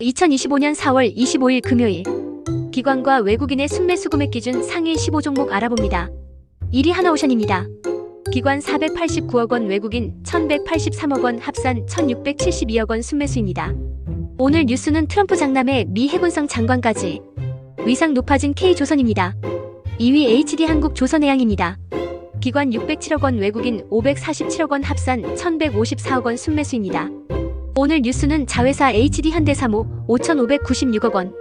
2025년 4월 25일 금요일 기관과 외국인의 순매 수 금액 기준 상위 15종목 알아봅니다. 1위 하나오션입니다. 기관 489억 원 외국인 1183억 원 합산 1672억 원 순매수입니다. 오늘 뉴스는 트럼프 장남의 미 해군성 장관까지 위상 높아진 K조선입니다. 2위 HD 한국 조선해양입니다. 기관 607억 원 외국인 547억 원 합산 1154억 원 순매수입니다. 오늘 뉴스는 자회사 HD 현대사무 5,596억 원,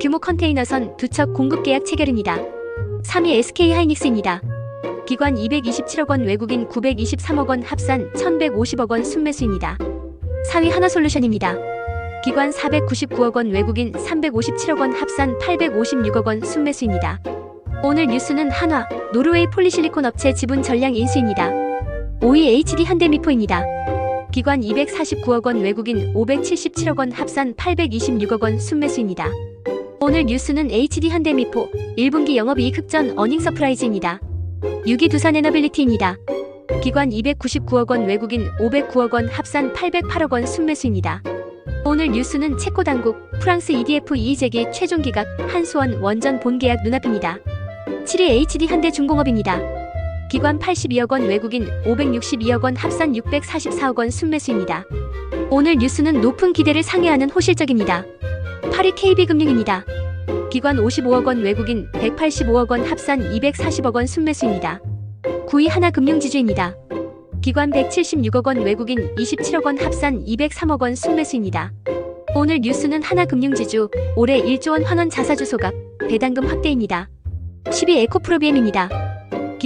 규모 컨테이너선 두 척 공급 계약 체결입니다. 3위 SK 하이닉스입니다. 기관 227억 원 외국인 923억 원 합산 1,150억 원 순매수입니다. 4위 하나솔루션입니다. 기관 499억 원 외국인 357억 원 합산 856억 원 순매수입니다. 오늘 뉴스는 한화, 노르웨이 폴리실리콘 업체 지분 전량 인수입니다. 5위 HD 현대미포입니다. 기관 249억 원 외국인 577억 원 합산 826억 원 순매수입니다. 오늘 뉴스는 HD 현대미포 1분기 영업이익 흑전 어닝 서프라이즈입니다. 6위 두산에너빌리티입니다. 기관 299억 원 외국인 509억 원 합산 808억 원 순매수입니다. 오늘 뉴스는 체코 당국 프랑스 EDF 이의제기 최종 기각 한수원 원전 본계약 눈앞입니다. 7위 HD 현대중공업입니다. 기관 82억 원 외국인 562억 원 합산 644억 원 순매수입니다. 오늘 뉴스는 높은 기대를 상회하는 호실적입니다. 8위 KB금융입니다. 기관 55억 원 외국인 185억 원 합산 240억 원 순매수입니다. 9위 하나금융지주입니다. 기관 176억 원 외국인 27억 원 합산 203억 원 순매수입니다. 오늘 뉴스는 하나금융지주 올해 1조 원 환원 자사주 소각 배당금 확대입니다. 10위 에코프로비엠입니다.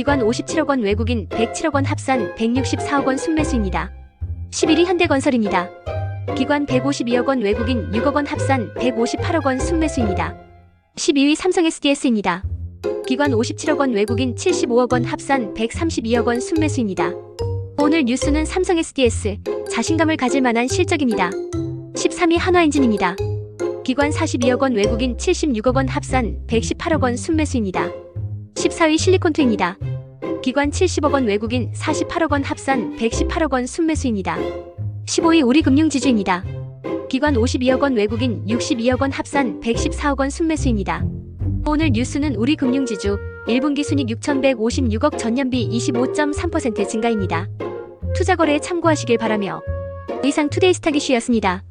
기관 57억 원 외국인 107억 원 합산 164억 원 순매수입니다. 11위 현대건설입니다. 기관 152억 원 외국인 6억 원 합산 158억 원 순매수입니다. 12위 삼성 SDS입니다. 기관 57억 원 외국인 75억 원 합산 132억 원 순매수입니다. 오늘 뉴스는 삼성 SDS 자신감을 가질 만한 실적입니다. 13위 한화엔진입니다. 기관 42억 원 외국인 76억 원 합산 118억 원 순매수입니다. 14위 실리콘투입니다. 기관 70억 원 외국인 48억 원 합산 118억 원 순매수입니다. 15위 우리 금융지주입니다. 기관 52억 원 외국인 62억 원 합산 114억 원 순매수입니다. 오늘 뉴스는 우리 금융지주 1분기 순익 6,156억 전년비 25.3% 증가입니다. 투자거래에 참고하시길 바라며 이상 투데이스타기슈였습니다.